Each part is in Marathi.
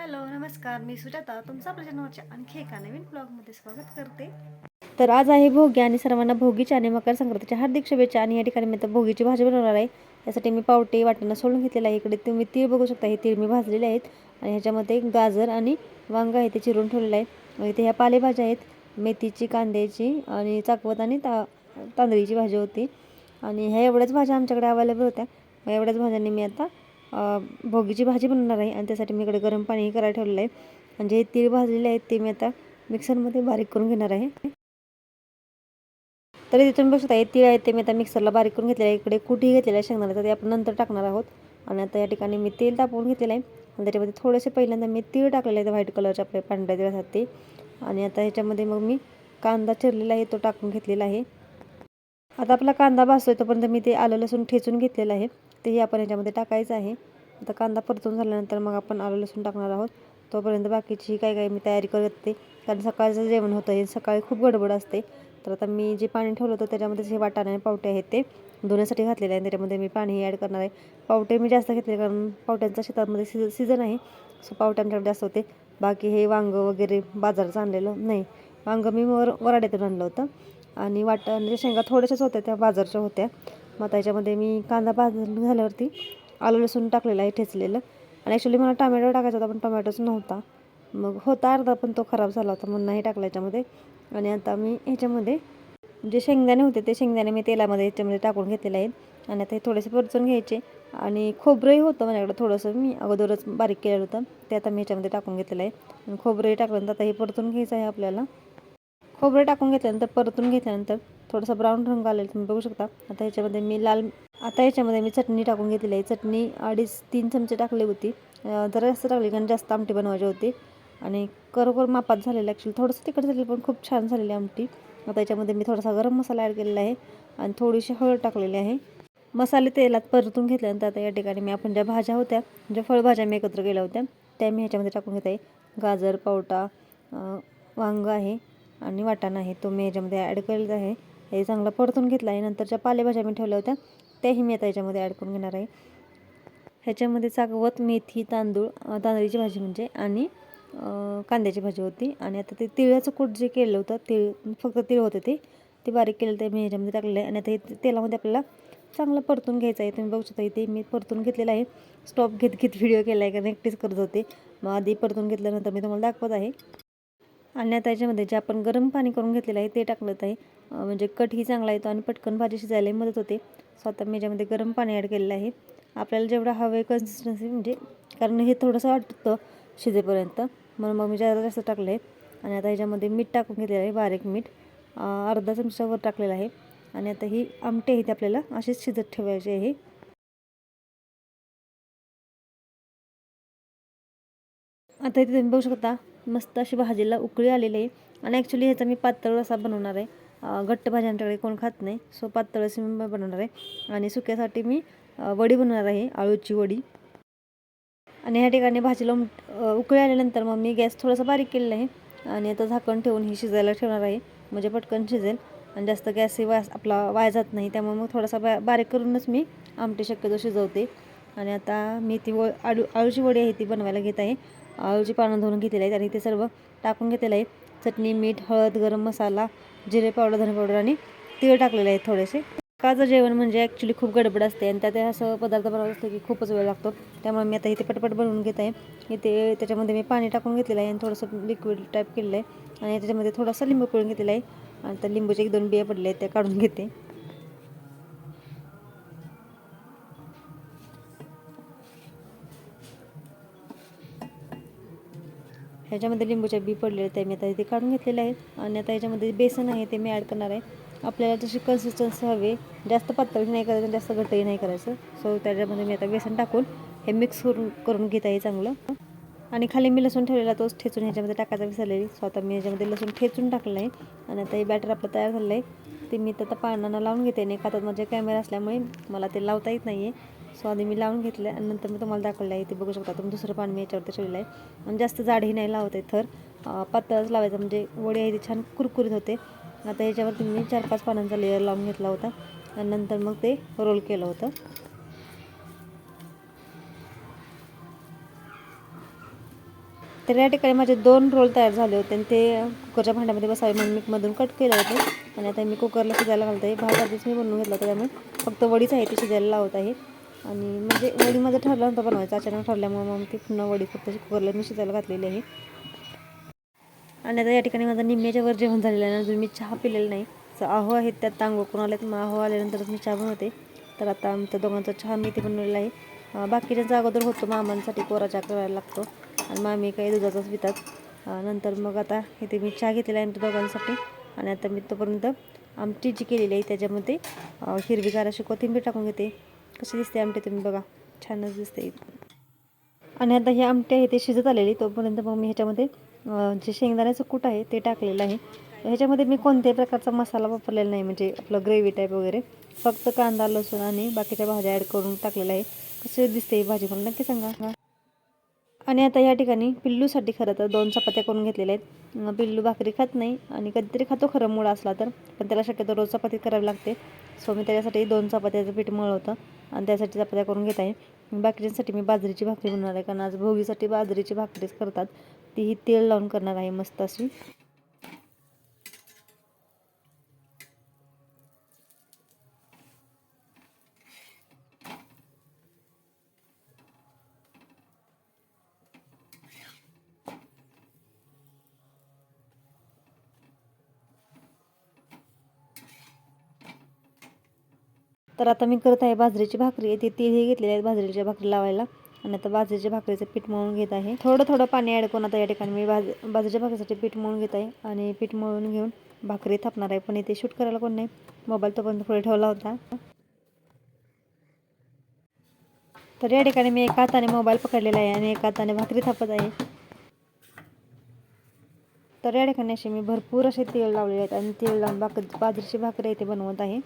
हॅलो नमस्कार. मी सुजाता. तुमचं आपल्या चॅनलच्या आणखी एका नवीन ब्लॉगमध्ये स्वागत करते. तर आज आहे भोगी आणि सर्वांना भोगीच्या आणि मकर संक्रांतीच्या हार्दिक शुभेच्छा आणि या ठिकाणी मी आता भोगीची भाजी बनवणार आहे. त्यासाठी मी पावटे वाटणं सोडून घेतलेलं आहे. इकडे तुम्ही तीळ बघू शकता. हे तीळ मी भाजलेले आहेत. आणि ह्याच्यामध्ये गाजर आणि वांग आहे ते चिरून ठेवलेलं आहे. मग इथे ह्या पालेभाज्या आहेत. मेथीची कांद्याची आणि चाकवत आणि ता तांदळीची भाजी होती. आणि ह्या एवढ्याच भाज्या आमच्याकडे अवेलेबल होत्या. मग एवढ्याच भाज्यांनी मी आता भोगीची भाजी बनवणार आहे आणि त्यासाठी मी इकडे गरम पाणीही करायला ठेवलेलं आहे. म्हणजे हे तीळ भाजलेले आहेत ते मी आता मिक्सरमध्ये बारीक करून घेणार आहे. तरी तिथून बघू शकता हे तीळ आहे ते मी आता मिक्सरला बारीक करून घेतलेलं आहे. इकडे कुठेही घेतलेलं आहे शेंगदाण्याचं ते आपण नंतर टाकणार आहोत. आणि आता या ठिकाणी मी तेल तापवून घेतलेलं आहे. आणि त्याच्यामध्ये थोडेसे पहिल्यांदा मी तीळ टाकलेले आहेत व्हाईट कलरचे आपले पांढऱ्या तीळ ते आणि आता ह्याच्यामध्ये मग मी कांदा चिरलेला आहे तो टाकून घेतलेला आहे. आता आपला कांदा भासतोय तोपर्यंत मी ते आलं लसूण ठेचून घेतलेलं आहे. तेही आपण याच्यामध्ये टाकायचं आहे. आता कांदा परतून झाल्यानंतर मग आपण आलं लसूण टाकणार आहोत. तोपर्यंत बाकीची काय काय मी तयारी करते कारण सकाळचं जेवण होतं हे सकाळी खूप गडबड असते. तर आता मी जे पाणी ठेवलं होतं त्याच्यामध्ये जे वाटाणे आणि पावटे आहेत ते धुण्यासाठी घातलेले आहे त्याच्यामध्ये मी पाणी ॲड करणार आहे. पावटे मी जास्त घेतले कारण पावट्यांचा शेतामध्ये सीझ सीझन आहे. सो पावटे आमच्याकडे जास्त होते. बाकी हे वांगं वगैरे बाजाराचं आणलेलं नाही. वांगं मी वर वराड्यातून आणलं होतं. आणि वाटाण्याच्या शेंगा थोड्याशाच होत्या त्या बाजारच्या होत्या. मग त्याच्यामध्ये मी कांदा भाजून झाल्यावरती आलं लसूण टाकलेलं आहे ठेचलेलं. आणि ॲक्च्युली मला टमॅटो टाकायचा होता पण टमॅटोच नव्हता. मग होता अर्धा पण तो खराब झाला होता म्हणून नाही टाकला याच्यामध्ये. आणि आता मी ह्याच्यामध्ये जे शेंगदाणे होते ते शेंगदाणे मी तेलामध्ये याच्यामध्ये टाकून घेतलेले आहेत. आणि आता हे थोडेसे परचून घ्यायचे. आणि खोबरंही होतं माझ्याकडे थोडंसं. मी अगोदरच बारीक केलेलं होतं. ते आता मी ह्याच्यामध्ये टाकून घेतलेलं आहे. आणि खोबरंही टाकल्यानंतर आता हे परतून घ्यायचं आहे आपल्याला. खोबरं टाकून घेतल्यानंतर परतून घेतल्यानंतर थोडासा ब्राऊन रंग आलेला तुम्ही बघू शकता. आता ह्याच्यामध्ये मी लाल आता ह्याच्यामध्ये मी चटणी टाकून घेतलेली आहे. चटणी अडीच तीन चमचे टाकली होती. जरा जास्त टाकली कारण जास्त आमटी बनवायची होती. आणि करोकर मापात झालेलं ॲक्च्युली थोडंसं तिखट झालेलं पण खूप छान झालेली आमटी. आता याच्यामध्ये मी थोडासा गरम मसाला ॲड केलेला आहे आणि थोडीशी हळद टाकलेली आहे. मसाले तेलात परतून घेतल्यानंतर आता या ठिकाणी मी आपण ज्या भाज्या होत्या ज्या फळभाज्या मी एकत्र केल्या होत्या त्या मी ह्याच्यामध्ये टाकून घेत आहे. गाजर पावटा अं, वांग आहे. आणि वाटाणा आहे तो मी ह्याच्यामध्ये ॲड केलेला आहे. हे चांगलं परतून घेतलं आहे. नंतर ज्या पालेभाज्या मी ठेवल्या होत्या. त्याही मी आता याच्यामध्ये ॲड करून घेणार आहे. ह्याच्यामध्ये चागवत मेथी तांदूळ तांदळीची भाजी म्हणजे आणि कांद्याची भाजी होती. आणि आता ते तिळाचं कूट जे केलं होतं तिळ फक्त तिळ होते ते ते बारीक केलं ते मी ह्याच्यामध्ये टाकलेलं आहे. आणि आता हे तेलामध्ये आपल्याला चांगलं परतून घ्यायचं आहे. तुम्ही बघू शकता इथे मी परतून घेतलेलं आहे. स्टॉप घेत घेत व्हिडिओ केला आहे कारण एकटीच करत होते. मग आधी परतून घेतल्यानंतर मी तुम्हाला दाखवत आहे. आणि आता याच्यामध्ये जे आपण गरम पाणी करून घेतलेलं आहे ते टाकलं आहे म्हणजे कटही चांगला येतो आणि पटकन भाजी शिजायलाही मदत होते. सो आता मी याच्यामध्ये गरम पाणी ॲड केलेलं आहे. आपल्याला जेवढं हवं आहे कन्सिस्टन्सी म्हणजे कारण हे थोडंसं वाटतं शिजेपर्यंत. म्हणून मग मी जास्त जास्त टाकलं आहे आणि आता ह्याच्यामध्ये मीठ टाकून घेतलेलं आहे बारीक मीठ. अर्धा चमचावर टाकलेलं आहे. आणि आता ही आमटी आहे ती आपल्याला अशीच शिजत ठेवायची आहे. आता इथे तुम्ही बघू शकता मस्त अशी भाजीला उकळी आलेली आहे. आणि ॲक्च्युली ह्याचा मी पातळ असा बनवणार आहे. घट्ट भाजी आमच्याकडे कोण खात नाही सो पातळ अशी मी बनवणार आहे. आणि सुक्यासाठी मी वडी बनवणार आहे आळूची वडी. आणि ह्या ठिकाणी भाजीला उम- उकळी आल्यानंतर मग मी गॅस थोडासा बारीक केलेला आहे. आणि आता झाकण ठेवून ही शिजायला ठेवणार आहे. म्हणजे पटकन शिजेल. आणि जास्त गॅसही वास आपला वाया जात नाही. त्यामुळे मग थोडासा बा बारीक करूनच मी आमटी शक्यतो शिजवते. आणि आता मी ती व आळू आळूची वडी आहे ती बनवायला घेत आहे. आळूची पानं धुवून घेतलेली आहेत आणि ते सर्व टाकून घेतलेलं आहे. चटणी मीठ हळद गरम मसाला जिरे पावडर धने पावडर आणि तीळ टाकलेले आहेत थोडेसे. काचं जेवण म्हणजे ॲक्च्युली खूप गडबड असते आणि त्यात असं पदार्थ बनवत असतो की खूपच वेळ लागतो. त्यामुळे मी आता इथे पटपट बनवून घेत आहे. इथे त्याच्यामध्ये मी पाणी टाकून घेतलेलं आहे आणि थोडंसं लिक्विड टाईप केलेलं आहे. आणि त्याच्यामध्ये थोडासा लिंबू पिळून घेतलेला आहे. आणि त्या लिंबूचे एक दोन बिया पडले आहेत त्या काढून घेते. ह्याच्यामध्ये लिंबूच्या बी पडलेले त्या मी आता इथे काढून घेतलेले आहेत. आणि आता ह्याच्यामध्ये बेसन आहे ते मी ॲड करणार आहे. आपल्याला जशी कन्सिस्टन्सी हवी जास्त पातळी नाही करायचं जास्त घट्टही नाही करायचं. सो त्याच्यामध्ये मी आता बेसन टाकून हे मिक्स करून करून घेत आहे चांगलं. आणि खाली मी लसूण ठेवलेला तोच ठेचून ह्याच्यामध्ये टाकायचा विसरलेली. सो आता मी ह्याच्यामध्ये लसूण ठेचून टाकलं आहे. आणि आता हे बॅटर आपलं तयार झालं आहे ते मी आता पानांना लावून घेते आणि हातात माझ्या कॅमेरा असल्यामुळे मला ते लावता येत नाही आहे सो आधी मी लावून घेतलं आणि नंतर मी तुम्हाला दाखवलं आहे ते बघू शकता. तुम्ही दुसरं पान मी याच्यावरती ठेवलेलं आहे. आणि जास्त जाडही नाही लावत आहे थर. पातळच लावायचं म्हणजे वडी आहे ती छान कुरकुरीत होते. आता याच्यावरती मी चार पाच पानांचा लेअर लावून घेतला होता. आणि नंतर मग ते रोल केलं होतं. तर या ठिकाणी माझे दोन रोल तयार झाले होते आणि ते कुकरच्या भांड्यामध्ये बसावे म्हणून मी मधून कट केले होते. आणि आता मी कुकरला शिजायला घालत आहे. भात आधीच मी बनवून घेतला होता त्यामुळे फक्त वडीच आहे ती शिजायला लावत आहे. आणि म्हणजे वडी माझं ठरलं नव्हतं बनवायचं. अचानक ठरल्यामुळे मग ती पुन्हा वडी फक्त कुकरला मी शिजायला घातलेली आहे. आणि आता या ठिकाणी माझा निम्म्याच्या वर जेवण झालेलं आहे अजून मी चहा पिलेला नाही. तर आहो आहेत त्यात तांगो करून आले मग आहो आल्यानंतरच मी चहा बनवते. तर आता आमच्या दोघांचा चहा मी इथे बनवलेला आहे. अं, बाकीच्यांचा अगोदर होतो. मामांसाठी कोरा चहा करायला लागतो. आणि मामी काही दुधाचाच पितात. नंतर मग आता इथे मी चहा घेतलेला आहे दोघांसाठी. आणि आता मी तोपर्यंत आमटी जी केलेली आहे त्याच्यामध्ये हिरवीगार अशी कोथिंबीर टाकून घेते. कशी दिसते आमटी तुम्ही बघा. छानच दिसते. आणि आता हे आमटी आहे ते शिजत आलेली. तोपर्यंत मग मी ह्याच्यामध्ये जे शेंगदाण्याचं कूट आहे ते टाकलेलं आहे. ह्याच्यामध्ये मी कोणत्याही प्रकारचा मसाला वापरलेला नाही. म्हणजे आपलं ग्रेव्ही टाईप वगैरे. फक्त कांदा लसूण आणि बाकीच्या भाज्या ॲड करून टाकलेलं आहे. कसं दिसते ही भाजी मला नक्की सांगा. आणि आता या ठिकाणी पिल्लूसाठी खरं तर दोन चपात्या करून घेतलेल्या आहेत. पिल्लू भाकरी खात नाही आणि कधीतरी खातो खरं मूळ असला तर. पण त्याला शक्यतो रोज चपाती करावी लागते. सो मी त्याच्यासाठी दोन चपात्याचं पीठ मळ होतं आणि त्यासाठी चपात्या करून घेत आहे. बाकीच्यांसाठी मी बाजरीची भाकरी बनवणार आहे कारण आज भोगीसाठी बाजरीची भाकरीच करतात. तीही तेल लावून करणार आहे मस्त अशी. तर आता मी करत आहे बाजरीची भाकरी. ते तीळही घेतलेले आहेत बाजरीच्या भाकरी लावायला. आणि आता बाजरीच्या भाकरीचं पीठ मळून घेत आहे. थोडं थोडं पाणी ॲड करून आता या ठिकाणी मी बाज बाजरीच्या भाकरीसाठी पीठ मळून घेत आहे. आणि पीठ मळून घेऊन भाकरी थापणार आहे. पण इथे शूट करायला कोण नाही. मोबाईल तोपर्यंत पुढे ठेवला होता. तर या ठिकाणी मी एका हाताने मोबाईल पकडलेला आहे. आणि एका हाताने भाकरी थापत आहे. तर या ठिकाणी असे मी भरपूर असे तेल लावलेले आहेत. आणि तेल लावून भाक बाजरीची भाकरी इथे बनवत आहे.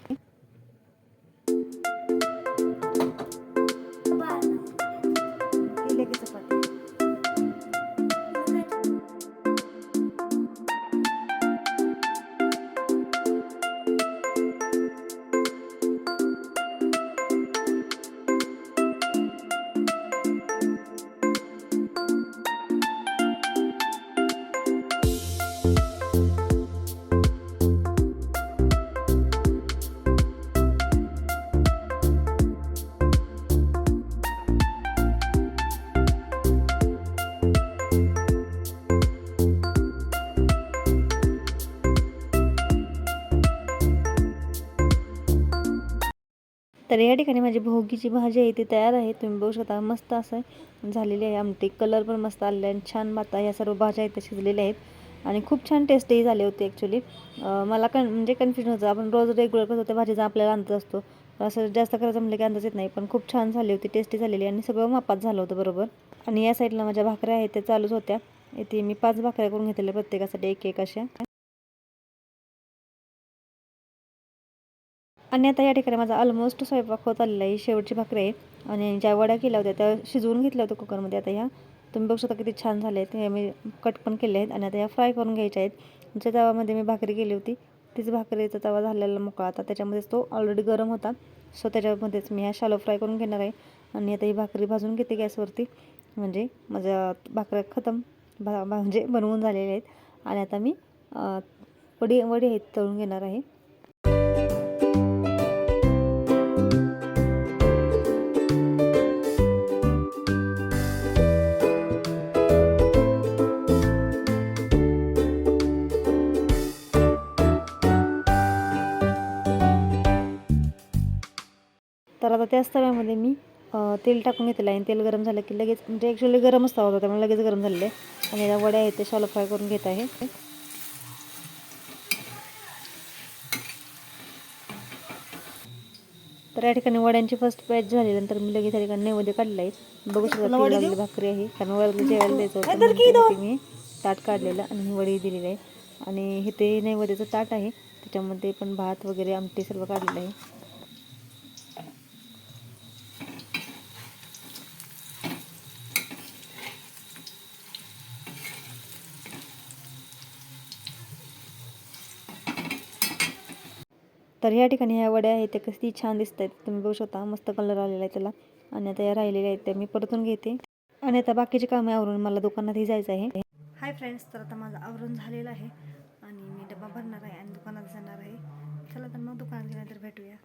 तर या ठिकाणी माझी भोगीची भाजी आहे ती तयार आहे. तुम्ही बघू शकता मस्त असं झालेली आहे आमटी. कलर पण मस्त आलेला आहे आणि छान माता या सर्व भाज्या आहेत त्या शिजलेल्या आहेत. आणि खूप छान टेस्टही झाले होते ॲक्च्युली मला कन म्हणजे कन्फ्युजन होतं. आपण रोज रेग्युलर करतो त्या भाजीचा आपल्याला अंदाज असतो. असं जास्त करायचं म्हणलं की अंदाज येत नाही. पण खूप छान झाली होती टेस्टी झालेली आणि सगळं मापात झालं होतं बरोबर. आणि या साईडला माझ्या भाकऱ्या आहेत त्या चालूच होत्या. इथे मी पाच भाकऱ्या करून घेतलेल्या प्रत्येकासाठी एक एक अशा. आणि आता या ठिकाणी माझा ऑलमोस्ट स्वयंपाक होत आलेला आहे. शेवटची भाकरी आहे. आणि ज्या वड्या केल्या होत्या त्या शिजवून घेतल्या होत्या कुकरमध्ये. आता ह्या तुम्ही बघू शकता किती छान झाले आहेत. हे मी कट पण केले आहेत. आणि आता ह्या फ्राय करून घ्यायच्या आहेत. ज्या तवामध्ये मी भाकरी केली होती तीच भाकरीचा तवा झालेला मोकळा. आता त्याच्यामध्येच तो ऑलरेडी गरम होता. सो त्याच्यामध्येच मी ह्या शालो फ्राय करून घेणार आहे. आणि आता ही भाकरी भाजून घेते गॅसवरती. म्हणजे माझ्या भाकऱ्या खतम भा म्हणजे बनवून झालेल्या आहेत. आणि आता मी वडी वडी आहेत तळून घेणार आहे. तर आता त्याच तव्यामध्ये मी तेल टाकून घेतलेलं आहे आणि तेल गरम झालं की लगेच म्हणजे ॲक्च्युली गरमच तवा होता त्यामुळे लगेच गरम झालेलं आहे. आणि या वड्या आहेत ते शॉलो फ्राय करून घेत आहे. तर या ठिकाणी वड्यांची फर्स्ट बॅच झाल्यानंतर मी लगेच या ठिकाणी नैवेद्य काढलं आहे. बघू शकता लागलेली भाकरी आहे कारण वरती जेवायला द्यायचं होतं मी ताट काढलेलं आणि ही वडी दिलेली आहे. आणि हे ते नैवेद्याचं ताट आहे त्याच्यामध्ये पण भात वगैरे आमटी सर्व काढलेलं आहे. तर या ठिकाणी ह्या वड्या आहेत त्या किती छान दिसत आहेत तुम्ही बघू शकता मस्त कलर आलेला आहे त्याला. आणि आता या राहिलेल्या आहेत त्या मी परतून घेते. आणि आता बाकीची कामे आवरून मला दुकानातही जायचं आहे. हाय फ्रेंड्स तर आता माझं आवरून झालेलं आहे आणि मी डबा भरणार आहे आणि दुकानात जाणार आहे. चला तर मग दुकानात गेल्यानंतर भेटूया.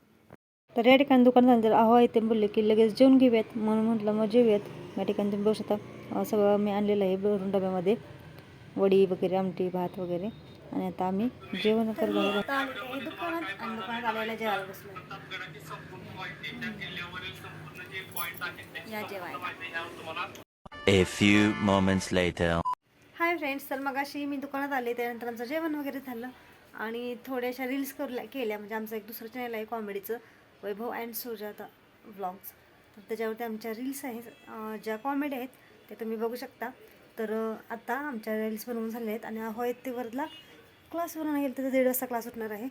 तर या ठिकाणी दुकानात अहो आहे ते बोलले की लगेच जेवून घेऊयात. म्हणून म्हटलं मग जेऊयात या ठिकाणी तुम्ही बघू शकता सगळं मी आणलेलं आहे भरून डब्यामध्ये. वडी वगैरे आमटी भात वगैरे. आणि आता आम्ही जेवण करत आहोत. आणि दुकानात आलेल्या जेवायला बसलो या जेवायला. A few moments later. Hi friends तर मग अशी मी दुकानात आले त्यानंतर आमचं जेवण वगैरे झालं. आणि थोड्याशा रील्स करल्या केल्या म्हणजे आमचं एक दुसरं चॅनल आहे कॉमेडीचं वैभव अँड सुजाता व्लॉग्स तर त्याच्यावरती आमच्या रील्स आहेत ज्या कॉमेडी आहेत त्या तुम्ही बघू शकता. तर आता आमच्या रील्स बनवून झाले आहेत आणि अहो आहेत ते वरला क्लासवरून आणायला गेलं तर दीड वाजता क्लास उठणार आहे.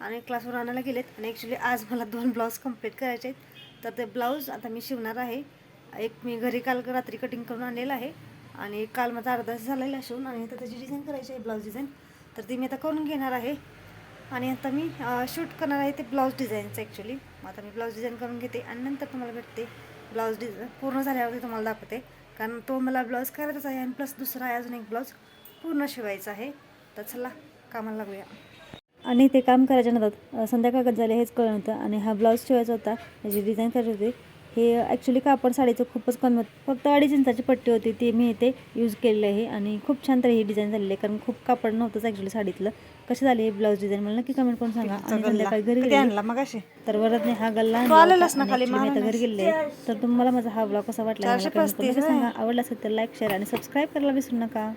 आणि क्लासवर आणायला गेलेत आणि ॲक्च्युली आज मला दोन ब्लाऊज कंप्लीट करायचे आहेत. तर ते ब्लाऊज आता मी शिवणार आहे. एक मी घरी काल रात्री कटिंग करून आणलेलं आहे आणि काल माझा अर्धा तास झालेला शिवून आणि आता त्याची डिझाईन करायची आहे ब्लाऊज डिझाईन तर ती मी आता करून घेणार आहे. आणि आता मी शूट करणार आहे ते ब्लाऊज डिझाईनचं ॲक्च्युली आता मी ब्लाऊज डिझाईन करून घेते आणि नंतर तुम्हाला भेटते ब्लाऊज डिझाईन पूर्ण झाल्यावरती तुम्हाला दाखवते. कारण तो मला ब्लाऊज करायचाच आहे आणि प्लस दुसरा आहे अजून एक ब्लाऊज पूर्ण शिवायचा आहे. तर चला कामाला लागूया. आणि ते काम करायच्या नंतर संध्याकाळ झाले हेच कळलं नव्हतं. आणि हा ब्लाऊज शिवायचा होता त्याची डिझाईन करायची होती. हे ॲक्च्युली कापड साडीचं खूपच कमी होतं. फक्त अडीच इंचाची पट्टी होती ती मी इथे यूज केलेली आहे. आणि खूप छान तरी ही डिझाईन झालेली आहे कारण खूप कापड नव्हतंच ॲक्च्युली साडीतलं. कशी झाली हे ब्लाऊज डिझाईन मला नक्की कमेंट करून सांगा. आणि संध्याकाळी घरी गेले. तर वरदने हा गल्ला घरी गेले तर तुम्हाला माझा हा ब्लॉग कसा वाटला सांगा. आवडला असेल तर लाईक शेअर आणि सबस्क्राईब करायला विसरू नका.